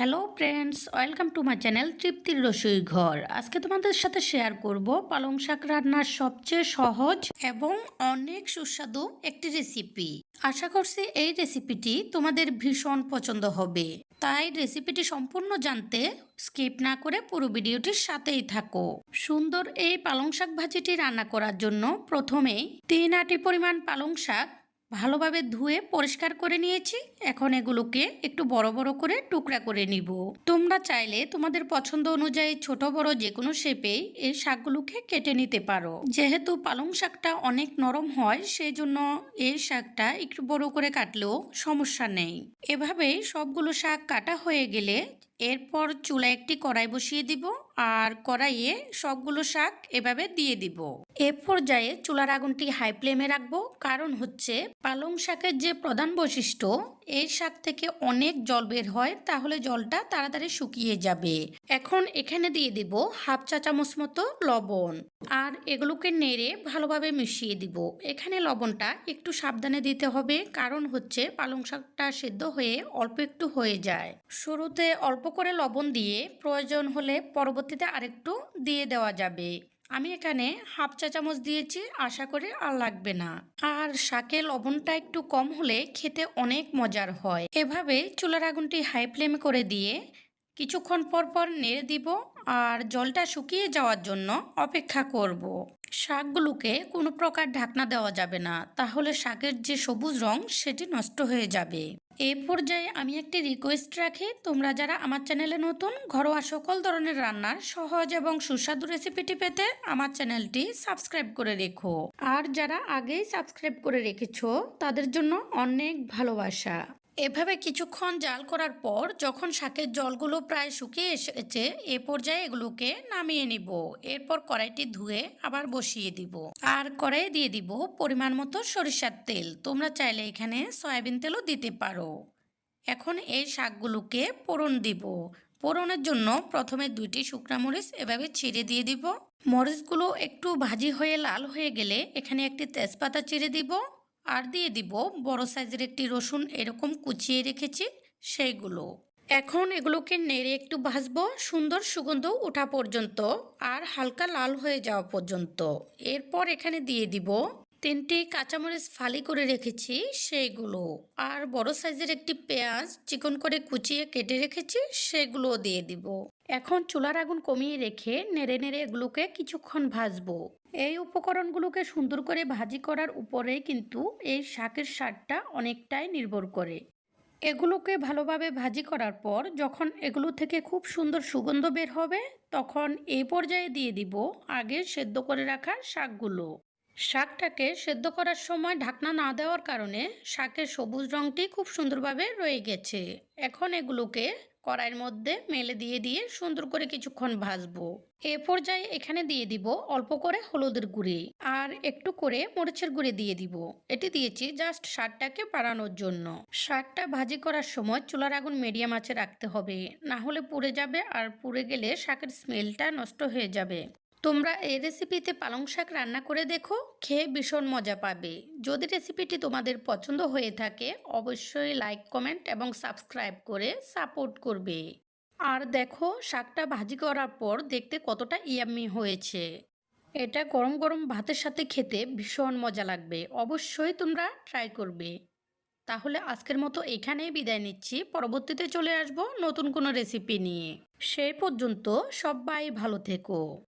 Hello friends, welcome to my channel তৃপ্তির রসুই ঘর। আজকে তোমাদের সাথে শেয়ার করব পালং শাক রান্নার সবচেয়ে সহজ এবং অনেক সুস্বাদু একটি রেসিপি আশা করছি এই রেসিপিটি তোমাদের ভীষণ পছন্দ হবে। তাই রেসিপিটি সম্পূর্ণ জানতে স্কিপ না করে পুরো ভিডিওটির সাথেই থাকো। সুন্দর এই পালং শাক ভাজিটি রান্না করার জন্য প্রথমেই তিন আটি পরিমাণ পালং শাক ভালোভাবে ধুয়ে পরিষ্কার করে নিয়েছি। এখন এগুলোকে একটু বড় বড় করে টুকরা করে নিব। তোমরা চাইলে তোমাদের পছন্দ অনুযায়ী ছোট, বড় যে কোনো শেপেই এই শাকগুলোকে কেটে নিতে পারো। যেহেতু পালং শাকটা অনেক নরম হয় সেই জন্য এই শাকটা একটু বড় করে কাটলেও সমস্যা নেই। এভাবেই সবগুলো শাক কাটা হয়ে গেলে এরপর চুলা একটি কড়াই বসিয়ে দিব। আর কড়াইয়ে সবগুলো শাক এভাবে দিয়ে দিব। এ পর্যায়ে চুলার আগুনটি হাই ফ্লেমে রাখব। কারণ হচ্ছে পালং শাকের যে প্রধান বৈশিষ্ট্য, এই শাক থেকে অনেক জল বের হয়, তাহলে জলটা তাড়াতাড়ি শুকিয়ে যাবে। এখন এখানে দিয়ে দিব হাফ চা চামচ মতো লবণ। আর এগুলোকে নেড়ে ভালোভাবে মিশিয়ে দিব। এখানে লবণটা একটু সাবধানে দিতে হবে, কারণ হচ্ছে পালং শাকটা সেদ্ধ হয়ে অল্প একটু হয়ে যায়। শুরুতে অল্প করে লবণ দিয়ে প্রয়োজন হলে পরবর্তীতে আরেকটু দিয়ে দেওয়া যাবে। আমি এখানে হাফ চা চামচ দিয়েছি, আশা করি আর লাগবে না। আর শাকে লবণটা একটু কম হলে খেতে অনেক মজার হয়। এভাবে চুলার আগুনটি হাই ফ্লেমে করে দিয়ে কিছুক্ষণ পর পর নেড়ে দিব আর জলটা শুকিয়ে যাওয়ার জন্য অপেক্ষা করব। শাকগুলোকে কোনো প্রকার ঢাকনা দেওয়া যাবে না। তাহলে শাকের যে সবুজ রং, সেটি নষ্ট হয়ে যাবে। এই পর্যায়ে আমি একটি রিকোয়েস্ট রাখি। তোমরা যারা আমার চ্যানেলে নতুন, ঘরোয়া সকল ধরনের রান্নার সহজ এবং সুস্বাদু রেসিপিটি পেতে আমার চ্যানেলটি সাবস্ক্রাইব করে রেখো। আর যারা আগেই সাবস্ক্রাইব করে রেখেছো, তাদের জন্য অনেক ভালোবাসা। এভাবে কিছুক্ষণ জাল করার পর যখন শাকের জলগুলো প্রায় শুকিয়ে এসেছে, এ পর্যায়ে এগুলোকে নামিয়ে নিব। এরপর কড়াইটি ধুয়ে আবার বসিয়ে দিব। আর কড়াইয়ে দিয়ে দিব পরিমাণ মতো সরিষার তেল। তোমরা চাইলে এখানে সয়াবিন তেলও দিতে পারো। এখন এই শাকগুলোকে পোড়ন দিব। পোড়নের জন্য প্রথমে দুইটি শুকনা মরিচ এভাবে ছিঁড়ে দিয়ে দিব। মরিচগুলো একটু ভাজি হয়ে লাল হয়ে গেলে এখানে একটি তেজপাতা চিড়ে দিব। আর দিয়ে দিব বড় সাইজের একটি রসুন এরকম কুচিয়ে রেখেছি সেইগুলো। এখন এগুলোকে নেড়ে একটু ভাজবো, সুন্দর সুগন্ধ ওঠা পর্যন্ত আর হালকা লাল হয়ে যাওয়া পর্যন্ত। এরপর এখানে দিয়ে দিব তিনটি কাঁচামরিচ ফালি করে রেখেছি, সেইগুলো। আর বড় সাইজের একটি পেঁয়াজ চিকন করে কুচিয়ে কেটে রেখেছি সেগুলো দিয়ে দিব। এখন চুলার আগুন কমিয়ে রেখে নেড়ে নেড়ে এগুলোকে কিছুক্ষণ ভাজবো। এই উপকরণগুলোকে সুন্দর করে ভাজি করার উপরে কিন্তু এই শাকের স্বাদটা অনেকটাই নির্ভর করে। এগুলোকে ভালোভাবে ভাজি করার পর যখন এগুলো থেকে খুব সুন্দর সুগন্ধ বের হবে, তখন এই পর্যায়ে দিয়ে দিব আগে সেদ্ধ করে রাখা শাকগুলো। শাকটাকে সেদ্ধ করার সময় ঢাকনা না দেওয়ার কারণে শাকের সবুজ রঙটি খুব সুন্দরভাবে রয়ে গেছে। এখন এগুলোকে কড়াইয়ের মধ্যে মেলে দিয়ে দিয়ে সুন্দর করে কিছুক্ষণ ভাজবো। এ পর্যায়ে এখানে দিয়ে দিব অল্প করে হলুদের গুঁড়ি আর একটু করে মরিচের গুঁড়ি দিয়ে দিব। এটি দিয়েছি জাস্ট শাকটাকে বাড়ানোর জন্য। শাকটা ভাজি করার সময় চুলার আগুন মিডিয়াম আঁচে রাখতে হবে। না হলে পুড়ে যাবে আর পুড়ে গেলে শাকের স্মেলটা নষ্ট হয়ে যাবে। তোমরা এই রেসিপিতে পালং শাক রান্না করে দেখো, খেয়ে ভীষণ মজা পাবে। যদি রেসিপিটি তোমাদের পছন্দ হয়ে থাকে, অবশ্যই লাইক কমেন্ট এবং সাবস্ক্রাইব করে সাপোর্ট করবে। আর দেখো, শাকটা ভাজি করার পর দেখতে কতটা ইয়াম্মি হয়েছে। এটা গরম গরম ভাতের সাথে খেতে ভীষণ মজা লাগবে। অবশ্যই তোমরা ট্রাই করবে। তাহলে আজকের মতো এখানেই বিদায় নিচ্ছি। পরবর্তীতে চলে আসব নতুন কোনো রেসিপি নিয়ে। সেই পর্যন্ত সবাই ভালো থেকো।